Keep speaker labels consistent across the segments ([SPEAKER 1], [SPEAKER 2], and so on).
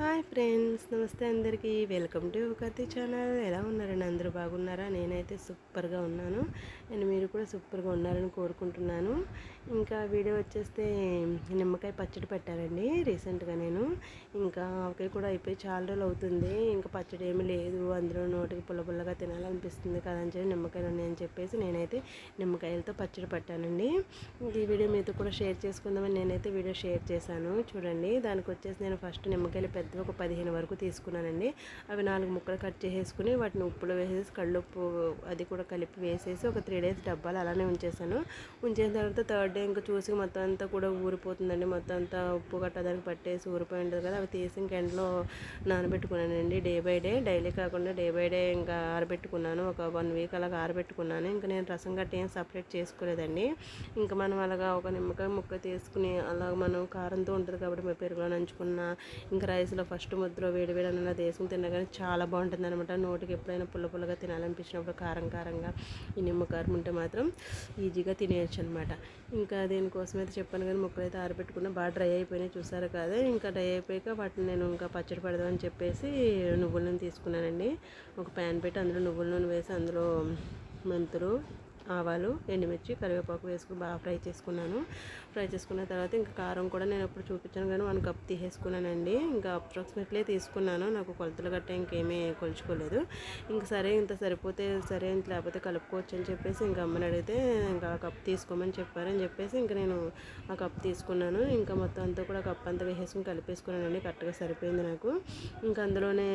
[SPEAKER 1] Hi friends నమస్తే అందరికీ. Welcome to Katti channel. ఎలా ఉన్నారండి అందరూ బాగున్నారా? నేనైతే సూపర్గా ఉన్నాను. అండ్ మీరు కూడా సూపర్గా ఉన్నారని కోరుకుంటున్నాను. ఇంకా వీడియో వచ్చేస్తే నిమ్మకాయ పచ్చడి పెట్టారండి రీసెంట్గా నేను. ఇంకా ఆవకాయ కూడా అయిపోయి చాలా రోజులు అవుతుంది. ఇంకా పచ్చడి ఏమి లేదు. అందులో నోటికి పుల్ల పుల్లగా తినాలనిపిస్తుంది కదని చెప్పి నిమ్మకాయలు ఉన్నాయని చెప్పేసి నేనైతే నిమ్మకాయలతో పచ్చడి పెట్టానండి. ఈ వీడియో మీతో కూడా షేర్ చేసుకుందామని నేనైతే వీడియో షేర్ చేశాను. చూడండి దానికి వచ్చేసి నేను ఫస్ట్ నిమ్మకాయలు పెద్ద ఒక పదిహేను వరకు తీసుకున్నానండి. అవి నాలుగు ముక్కలు కట్ చేసేసుకుని వాటిని ఉప్పులో వేసేసి కళ్ళుప్పు అది కూడా కలిపి వేసేసి ఒక త్రీ డేస్ డబ్బాలు అలానే ఉంచేసాను ఉంచేసిన తర్వాత థర్డ్ డే ఇంకా చూసి మొత్తం అంతా కూడా ఊరిపోతుందండి. మొత్తం అంతా ఉప్పు కట్టడానికి పట్టేసి ఊరిపోయి ఉంటుంది కదా. అవి తీసి ఇంక ఎండలో నానబెట్టుకున్నానండి డే బై డే. డైలీ కాకుండా డే బై డే ఇంకా ఆరబెట్టుకున్నాను. ఒక వన్ వీక్ అలాగ ఆరబెట్టుకున్నాను. ఇంకా నేను రసం గట్టి ఏం సపరేట్ చేసుకోలేదండి. ఇంకా మనం అలాగా ఒక నిమ్మకాయ ముక్క తీసుకుని అలాగ మనం కారంతో ఉంటుంది కాబట్టి మేము పెరుగులో నంచుకున్న ఇంకా రైస్ రైస్లో ఫస్ట్ ముద్దలో వేడి వేడి వేసుకుని తినగానే చాలా బాగుంటుంది అనమాట నోటికి ఎప్పుడైనా పుల్ల పుల్లగా తినాలనిపించినప్పుడు కారం కారంగా ఈ నిమ్మకారం ఉంటే మాత్రం ఈజీగా తినేయచ్చు అనమాట ఇంకా దీనికోసం అయితే చెప్పాను కానీ ముక్కలు అయితే ఆరబెట్టుకున్నా బాగా డ్రై అయిపోయినాయి చూసారు కదా. ఇంకా డ్రై అయిపోయాక వాటిని నేను ఇంకా పచ్చడి పెడదామని చెప్పేసి నువ్వుల నూనె తీసుకున్నానండి. ఒక ప్యాన్ పెట్టి అందులో నువ్వుల నూనె వేసి అందులో మెంతులు ఆవాలు ఎండుమిర్చి కరివేపాకు వేసుకుని బాగా ఫ్రై చేసుకున్నాను. ఫ్రై చేసుకున్న తర్వాత ఇంకా కారం కూడా నేను ఎప్పుడు చూపించాను కానీ వన్ కప్ తీసేసుకున్నానండి. ఇంకా అప్రాక్సిమేట్లీ తీసుకున్నాను. నాకు కొలతలు గట్ట ఇంకేమీ కొలుచుకోలేదు. ఇంకా సరే ఇంత సరిపోతే సరే ఇంత లేకపోతే కలుపుకోవచ్చు అని చెప్పేసి ఇంకా అమ్మని అడిగితే ఇంకా ఆ కప్ తీసుకోమని చెప్పారని చెప్పేసి ఇంకా నేను ఆ కప్ తీసుకున్నాను. ఇంకా మొత్తం అంతా కూడా కప్ అంతా వేసేసుకుని కలిపేసుకున్నానండి. కరెక్ట్గా సరిపోయింది నాకు. ఇంకా అందులోనే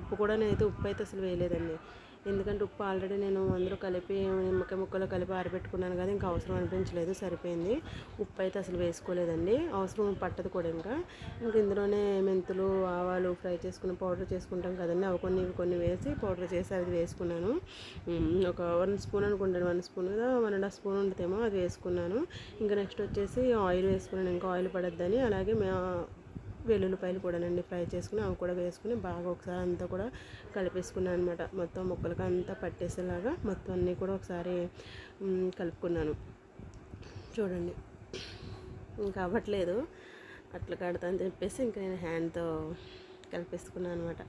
[SPEAKER 1] ఉప్పు కూడా నేనైతే ఉప్పు అయితే అసలు వేయలేదండి. ఎందుకంటే ఉప్పు ఆల్రెడీ నేను అందులో కలిపి నిమ్మకాయ ముక్కలో కలిపి ఆరబెట్టుకున్నాను కదా ఇంకా అవసరం అనిపించలేదు సరిపోయింది. ఉప్పు అయితే అసలు వేసుకోలేదండి. అవసరం పట్టదు కూడా ఇంకా. ఇంకా ఇందులోనే మెంతులు ఆవాలు ఫ్రై చేసుకుని పౌడర్ చేసుకుంటాం కదండి. అవి కొన్ని కొన్ని వేసి పౌడర్ చేసి అది వేసుకున్నాను. ఒక వన్ స్పూన్ అనుకుంటాను one spoon one and half spoon ఉంటుందేమో అది వేసుకున్నాను. ఇంకా నెక్స్ట్ వచ్చేసి ఆయిల్ వేసుకున్నాను ఇంకా ఆయిల్ పడద్దని. అలాగే మే వెల్లుల్లిపాయలు కూడానండి ఫ్రై చేసుకుని అవి కూడా వేసుకుని బాగా ఒకసారి అంతా కూడా కలిపేసుకున్నాను అనమాట మొత్తం ముక్కలకి అంతా పట్టేసేలాగా మొత్తం అన్నీ కూడా ఒకసారి కలుపుకున్నాను. చూడండి. ఇంకా అవ్వట్లేదు. అట్లా కడతా అని చెప్పేసి ఇంకా నేను హ్యాండ్తో కలిపేసుకున్నాను అనమాట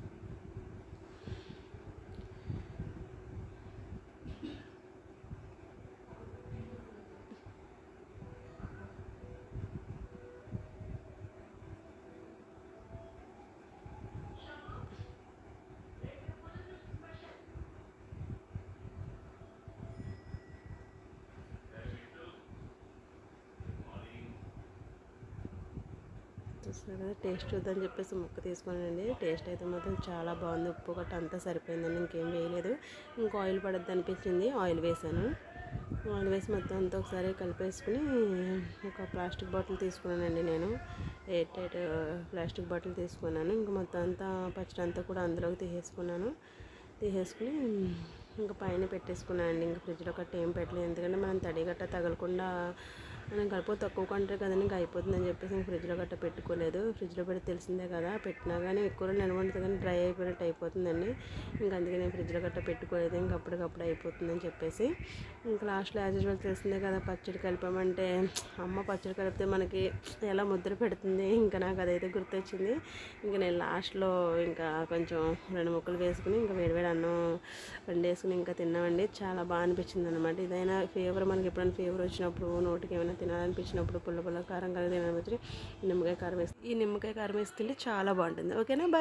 [SPEAKER 1] చూస్తున్నారు కదా టేస్ట్ చూద్దామని చెప్పేసి ముక్క తీసుకున్నానండి. టేస్ట్ అయితే మాత్రం చాలా బాగుంది. ఉప్పు గట్ట అంతా సరిపోయిందండి ఇంకేం వేయలేదు. ఇంకా ఆయిల్ పడద్దు అనిపించింది ఆయిల్ వేసాను ఆయిల్ వేసి మొత్తం అంతా ఒకసారి కలిపేసుకుని ఒక ప్లాస్టిక్ బాటిల్ తీసుకున్నానండి నేను. ఎయిట్ ఎయిట్ ప్లాస్టిక్ బాటిల్ తీసుకున్నాను. ఇంకా మొత్తం అంతా పచ్చడి అంతా కూడా అందులోకి తీసేసుకున్నాను. తీసేసుకుని ఇంకా పైన పెట్టేసుకున్నానండి. ఇంకా ఫ్రిడ్జ్లో గట్ట ఏం పెట్టలేదు. ఎందుకంటే మనం తడి గట్ట తగలకుండా మనం కలిపి తక్కువ కొంటారు కదండి ఇంకా అయిపోతుందని చెప్పేసి ఇంకా ఫ్రిడ్జ్లో గట్ట పెట్టుకోలేదు. ఫ్రిడ్జ్లో పెడితే తెలిసిందే కదా పెట్టినా కానీ ఎక్కువ రోజులు నిల్వ ఉంటుంది కానీ డ్రై అయిపోయినట్టు అయిపోతుందండి. ఇంకా అందుకే నేను ఫ్రిడ్జ్లో గట్ట పెట్టుకోలేదు ఇంక అప్పటికప్పుడు అయిపోతుందని చెప్పేసి. ఇంకా లాస్ట్లో యాజ్ యూజువల్ తెలిసిందే కదా పచ్చడి కలిపామంటే అమ్మ పచ్చడి కలిపితే మనకి ఎలా ముద్ర పెడుతుంది? ఇంకా నాకు అదైతే గుర్తొచ్చింది. ఇంకా నేను లాస్ట్లో ఇంకా కొంచెం రెండు ముక్కలు వేసుకుని ఇంకా వేడివేడి అన్నం వండేసుకుని ఇంకా తిన్నామండి. చాలా బాగా అనిపించింది అనమాట ఇదైనా ఫీవర్ మనకి ఎప్పుడైనా ఫీవర్ వచ్చినప్పుడు నోటికి ఏమైనా తినాలనిపించినప్పుడు పుల్ల పుల్ల కారం కారం వచ్చి నిమ్మకాయ కారం వేసి ఈ నిమ్మకాయ కారం వేసి తింటే చాలా బాగుంటుంది. ఓకేనా? బాయ్